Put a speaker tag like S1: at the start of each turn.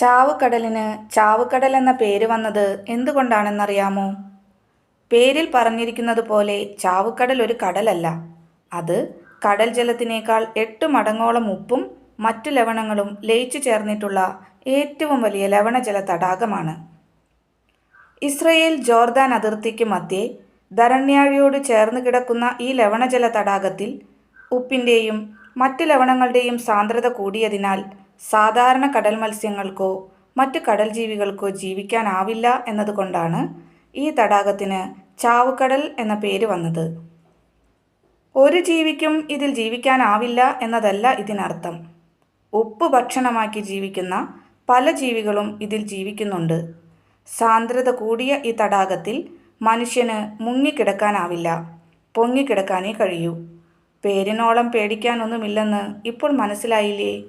S1: ചാവുകടലിന് ചാവുകടൽ എന്ന പേര് വന്നത് എന്തുകൊണ്ടാണെന്നറിയാമോ? പേരിൽ പറഞ്ഞിരിക്കുന്നത് പോലെ ചാവുകടൽ ഒരു കടലല്ല. അത് കടൽ ജലത്തിനേക്കാൾ എട്ട് മടങ്ങോളം ഉപ്പും മറ്റു ലവണങ്ങളും ലയിച്ചു ചേർന്നിട്ടുള്ള ഏറ്റവും വലിയ ലവണജല തടാകമാണ്. ഇസ്രയേൽ ജോർദാൻ അതിർത്തിക്ക് മധ്യേ ധരണ്യാഴിയോട് ചേർന്ന് കിടക്കുന്ന ഈ ലവണജല തടാകത്തിൽ ഉപ്പിന്റെയും മറ്റ് ലവണങ്ങളുടെയും സാന്ദ്രത കൂടിയതിനാൽ സാധാരണ കടൽ മത്സ്യങ്ങൾക്കോ മറ്റ് കടൽ ജീവികൾക്കോ ജീവിക്കാനാവില്ല എന്നതുകൊണ്ടാണ് ഈ തടാകത്തിന് ചാവുകടൽ എന്ന പേര് വന്നത്. ഒരു ജീവിക്കും ഇതിൽ ജീവിക്കാനാവില്ല എന്നതല്ല ഇതിനർത്ഥം. ഉപ്പ് ഭക്ഷണമാക്കി ജീവിക്കുന്ന പല ജീവികളും ഇതിൽ ജീവിക്കുന്നുണ്ട്. സാന്ദ്രത കൂടിയ ഈ തടാകത്തിൽ മനുഷ്യന് മുങ്ങിക്കിടക്കാനാവില്ല പൊങ്ങിക്കിടക്കാനേ കഴിയൂ. പേരിനോളം പേടിക്കാനൊന്നുമില്ലെന്ന് ഇപ്പോൾ മനസ്സിലായില്ലേ?